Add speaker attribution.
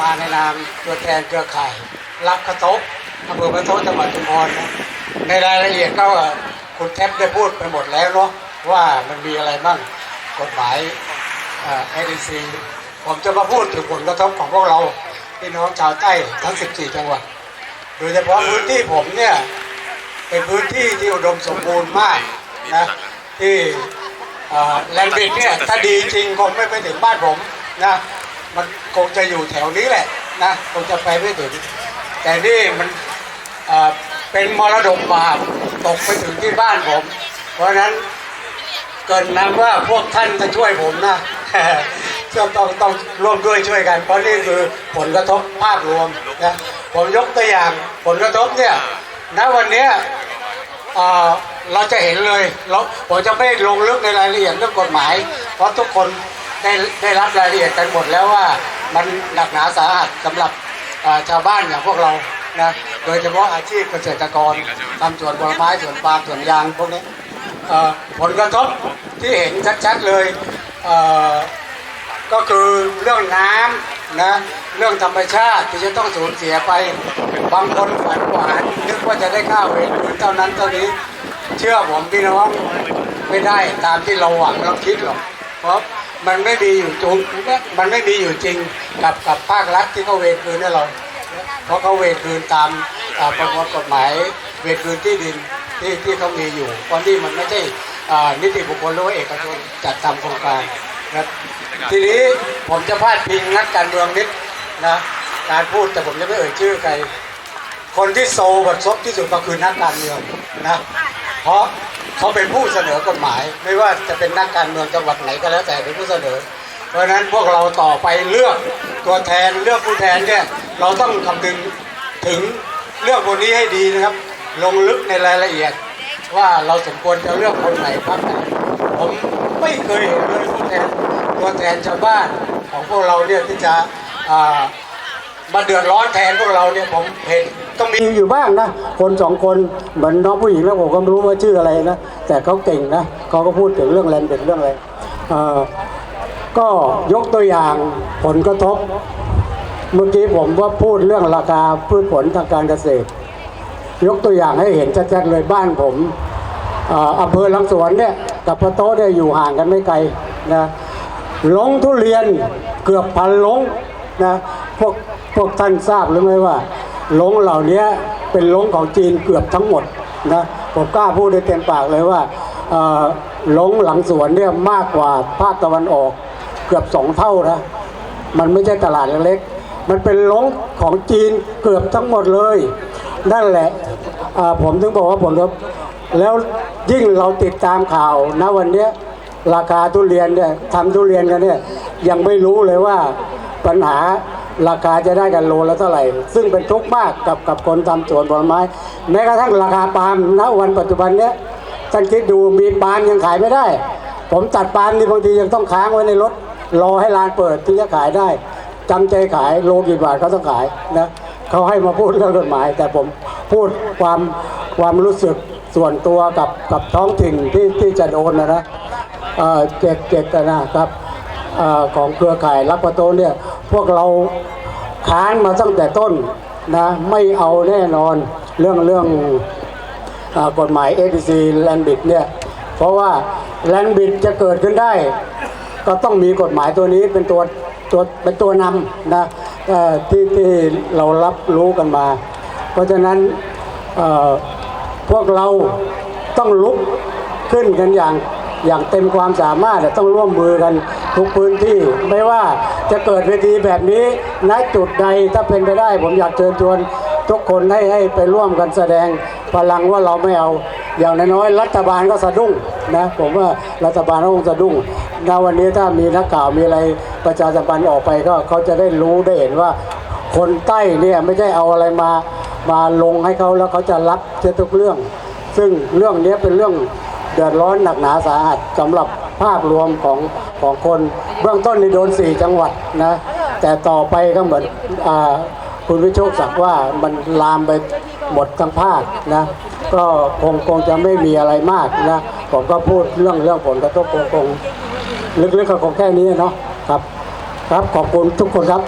Speaker 1: มาในนามตัวแทนเครือข่าย รับกระโต๊ะอำเภอกระโต๊ะจังหวัดชุมพรนะในรายละเอียดก็คุณแท็บได้พูดไปหมดแล้วเนาะว่ามันมีอะไรบ้างกฎหมายเอดีซีผมจะมาพูดถึงผลกระทบของพวกเราพี่น้องชาวใต้ทั้ง 14 จังหวัด โดยเฉพาะพื้นที่ผมเนี่ยเป็นพื้นที่ที่อุดมสมบูรณ์มากนะที่แลนบิดเนี่ยถ้าดีจริงคงไม่ไปถึงบ้านผมนะ มันคงจะอยู่แถวนี้แหละนะคงจะไปไม่ถึง แต่นี่มันเป็นมรดกบาปตกไปถึงที่บ้านผม เพราะนั้นเกินนำว่าพวกท่านจะช่วยผมนะต้องต้องต้องร่วมด้วยช่วยกัน เพราะนี่คือผลกระทบภาพรวมนะผมยกตัวอย่างผลกระทบเนี่ยณวันนี้เราจะเห็นเลยเราผมจะไม่ลงลึกในรายละเอียดเรื่องกฎหมาย เพราะทุกคน ได้ได้รับรายละเอียดกันหมดแล้วว่ามันหนักหนาสาหัสสำหรับชาวบ้านอย่างพวกเรานะโดยเฉพาะอาชีพเกษตรกรทำสวนผลไม้สวนปาล์มสวนยางพวกนี้ผลกระทบที่เห็นชัดๆเลยเก็คือเรื่องน้ำนะเรื่องธรรมชาติที่จะต้องสูญเสียไปบางคนฝันหวานนึกว่าจะได้ข้าวเวรเท่านั้นเท่านี้เชื่อผมพี่น้องไม่ได้ตามที่เราหวังเราคิดหรอกเพราะ มันไม่มีอยู่จริงมันไม่มีอยู่จริงกับกับภาครัฐที่เขาเวรคืนให้เรา เพราะเขาเวรคืนตามประมวลกฎหมายเวรคืนที่ดินที่ที่เขามีอยู่เพราะนี่มันไม่ใช่นิติบุคคลหรือเอกชนจัดทำโครงการนะทีนี้ผมจะพาดพิงนักการเมืองนิดนะการพูดแต่ผมจะไม่เอ่ยชื่อใคร คนที่โซบัดซบที่สุดก็คือนักการเมืองนะเพราะ เขาเป็นผู้เสนอกฎหมาย ไม่ว่าจะเป็นนักการเมืองจังหวัดไหนก็แล้วแต่เป็นผู้เสนอ เพราะฉะนั้นพวกเราต่อไปเลือกตัวแทนเลือกผู้แทนเนี่ยเราต้องคำนึงถึงเรื่องพวกนี้ให้ดีนะครับ ลงลึกในรายละเอียด ว่าเราสมควรจะเลือกคนไหนพักไหนผมไม่เคยเห็นเลยผู้แทนตัวแทนชาวบ้านของพวกเราเนี่ยที่จะมาเดือดร้อนแทนพวกเราเนี่ยผมเห็น ต้องมีอยู่บ้างนะ คนสองคนเหมือนน้องผู้หญิงแล้วผมก็ไม่รู้ว่าชื่ออะไรนะ แต่เขาเก่งนะเขาก็พูดถึงเรื่องแลนเป็นเรื่องอะไรเออก็ยกตัวอย่างผลกระทบ เมื่อกี้ผมว่าพูดเรื่องราคาพืชผลทางการเกษตร ยกตัวอย่างให้เห็นชัดๆเลยบ้านผมเอ่ออำเภอลังสวนเนี่ยกับพระโต๊ะเนี่ยอยู่ห่างกันไม่ไกลนะลงทุเรียนเกือบพันลงนะพวกพวกท่านทราบหรือไม่ว่า ลงเหล่านี้เป็นลงของจีนเกือบทั้งหมดนะผมกล้าพูดได้เต็มปากเลยว่าลงหลังสวนเนี่ยมากกว่าภาคตะวันออกเกือบสองเท่านะมันไม่ใช่ตลาดเล็กๆมันเป็นลงของจีนเกือบทั้งหมดเลย นั่นแหละผมถึงบอกว่าผลกระทบแล้วยิ่งเราติดตามข่าวนะวันนี้ราคาทุเรียนเนี่ยทำทุเรียนกันเนี่ยยังไม่รู้เลยว่าปัญหา ราคาจะได้กันโลละเท่าไหร่ ซึ่งเป็นทุกข์มากกับกับคนทำสวนผลไม้ แม้กระทั่งราคาปาล์มณวันปัจจุบันเนี้ยท่านคิดดูมีปาล์มยังขายไม่ได้ ผมตัดปาล์มนี่บางทียังต้องค้างไว้ในรถ รอให้ร้านเปิดที่จะขายได้จำใจขายโลกี่บาทเขาต้องขายนะเขาให้มาพูดเรื่องกฎหมาย แต่ผมพูดความความรู้สึกส่วนตัวกับกับท้องถิ่นที่ที่จะโดนนะนะเอ่อเจตเจตนะครับเอ่อของเครือข่ายรับประโตเนี่ย พวกเราค้านมาตั้งแต่ต้นนะไม่เอาแน่นอนเรื่องเรื่องอกฎหมาย ATC Land b i d เนี่ยเพราะว่า Land b i d จะเกิดขึ้นได้ ก็ต้องมีกฎหมายตัวนี้เป็นตัวตัวเป็นตัวนำนะที่ที่เรารับรู้กันมา เพราะฉะนั้นพวกเราต้องลุกขึ้นกันอย่างอย่างเต็มความสามารถต้องร่วมมือกัน ทุกพื้นที่ไม่ว่าจะเกิดเวทีแบบนี้ณจุดใดถ้าเป็นไปได้ ผมอยากเชิญชวนทุกคนให้ให้ไปร่วมกันแสดงพลังว่าเราไม่เอา อย่างน้อยๆรัฐบาลก็สะดุ้งนะผมว่ารัฐบาลก็คงสะดุ้งณวันนี้ถ้ามีนักข่าวมีอะไรประชาสัมพันธ์ออกไปก็เขาจะได้รู้ได้เห็นว่า คนใต้เนี่ยไม่ใช่เอาอะไรมามาลงให้เขาแล้วเขาจะรับเสียทุกเรื่อง ซึ่งเรื่องนี้เป็นเรื่องเดือดร้อนหนักหนาสาหัสสำหรับภาพรวมของ ของคนเบื้องต้นในโดนสี่จังหวัดนะแต่ต่อไปก็เหมือนอคุณวิโชคศักดิ์ว่ามันลามไปหมดทั้งภาคนะก็คงคงจะไม่มีอะไรมากนะผมก็พูดเรื่องเรื่องผลกระทบคงคงลึกๆก็คงแค่นี้เนาะครับ ครับขอบคุณทุกคนครับ